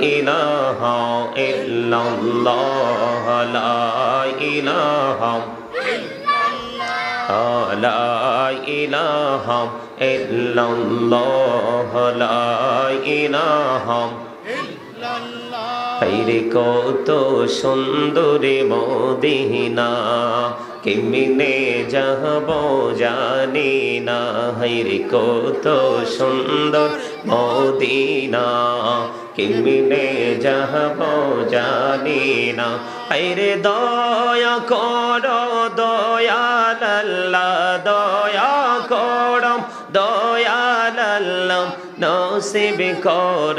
إله إلا الله لا إله لا إله إلا الله لا إله হাইরে কত সুন্দরী মদিনা কেমিনে যাব জানি না হাইরে কত সুন্দর মদিনা কেমিনে যাব জানি না। হাইরে দয়া কর দয়াল্লা দয়া করম দয়াল্লাম নসিব কর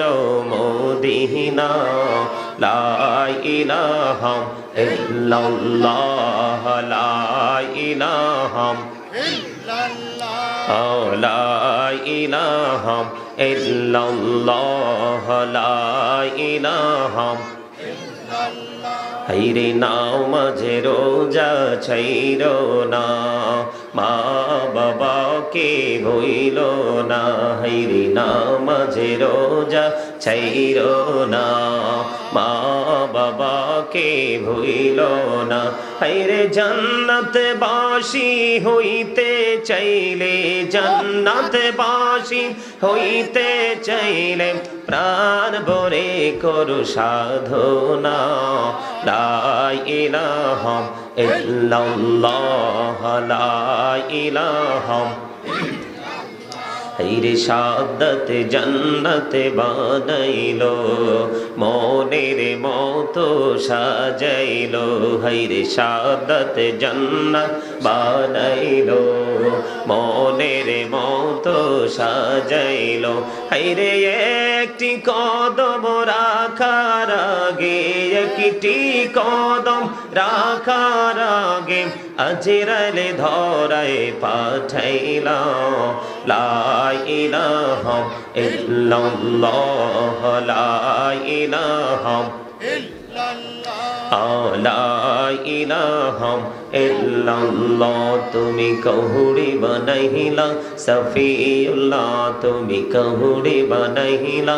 মদিনা। লা ইলাহা ইল্লাল্লাহ লা ইলাহা লা ইলাহা ইল্লাল্লাহ হাইরে নাও, মাঝে রোজা ছাইর না। মা বাবাকে ভইল না। হাইরে নাও, মাঝে রোজা ছাইর না। মা বাবাকে ভইল না। হাইরে জান্নাত বাসি হইতে চাইলে, জান্নাত বাসি হইতে চাইলে প্রাণ ভরে করু সাধনা। লা ইলাহা ইল্লাল্লাহ, লা ইলাহা হাইরে সাদত জন্নত বানাইলো, মনের মতো সাজাইলো, হাইরে সাদত জন্নত বানাইলো, মনের মতো সাজাইলো, হাইরে একটি কদম রাখার আগে, একটি কদম রাখার আগে আজরালে ধরায় পাঠাইল লাইলাহ ইল্লাল্লাহ লাইলাহ ইলাহম ইল্লাল্লাহ, তুমি কহুড়ি বানাইলা, সফিউল্লাহ, তুমি কহুড়ি বানাইলা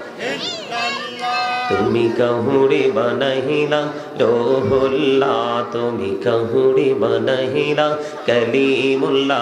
তুমি কহুরে বনহিলা লোহুল্লা তুমি কহুরে বনহিলা কলিমুল্লা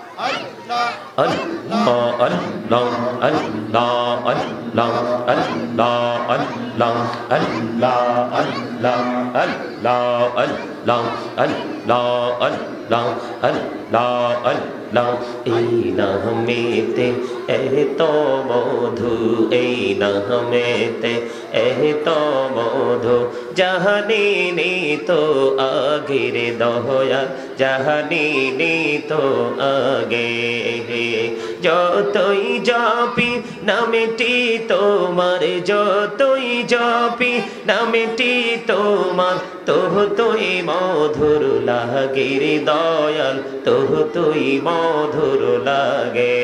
Allah না এই নামেতে এত মধু এই নামেতে এত মধু জাহানি তো আগের দহয়া জাহানি তো আগে যতই জাপি নামেটি তোমার যতই জাপি নামেটি তোমার তোহ তুই মধুর লাগে রে দয়াল তোহ তুই মধুর লাগে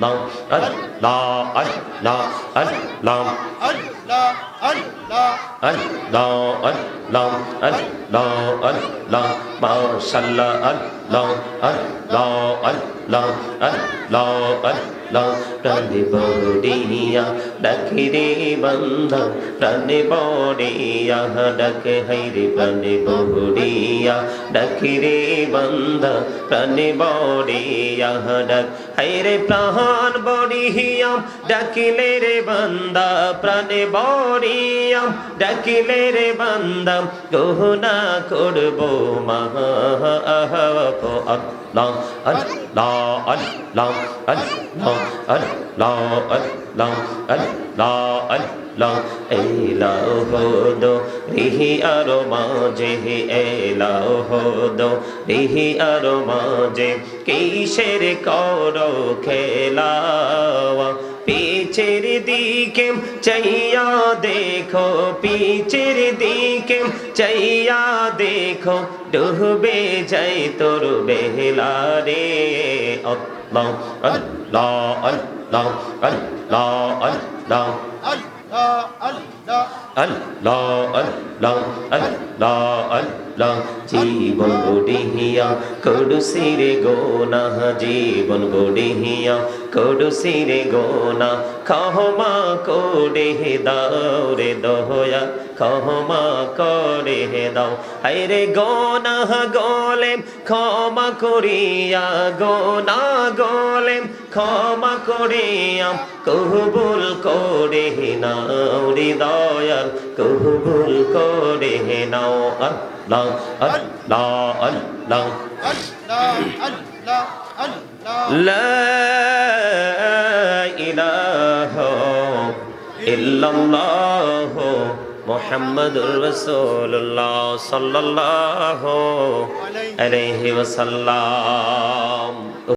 লাম আল লা আল লা আল লাম আল লা আল লা আল লা আল লাম আল লা আল লা মাশাআল্লাহ আল লা আল্লাহ প্রাণে বড়িয়া ডাকে রে বন্ধা প্রাণে বড়িয়া ডাকে হাইরে প্রাণে বড়িয়া ডাকে রে বন্ধা প্রাণে বড়িয়া ডাক হাইরে প্রাণ বড়িয়া ডাকিলে রে বন্দা প্রাণে বড়িয়া ডাকিলে রে বান্দা গহনা করব মহা la al la al la al la al la al la al la al la এলা হদো রিহি আর মাঝে এলা হদো রিহি আর মাঝে কিসের কর খেলা পিছের দিকে চাইয়া দেখো পিছের দিকে চাইয়া দেখো ডুবে যাই তোর বেহলা রে আল্লাহ আল্লাহ আল্লাহ আল্লাহ আল্লাহ আল্লাহ। জীবন গড়িয়া কড়ুসিরে গোনা জীবন গড়িয়া কড়ুসিরে গোনা ক্ষমা করে দাও রে দয়া ক্ষমা করে দাও। হাইরে গোনা গলে ক্ষমা করিয়া গোনা গলে ক্ষমা করিয়া কবুল করে নাও। করি দয়াল কবুল করে নাও আল্লাহ আল্লাহ আল্লাহ। লা ইলাহা ইল্লাল্লাহ মুহাম্মাদুর রাসূলুল্লাহ সাল্লাল্লাহু আলাইহি ওয়াসাল্লাম।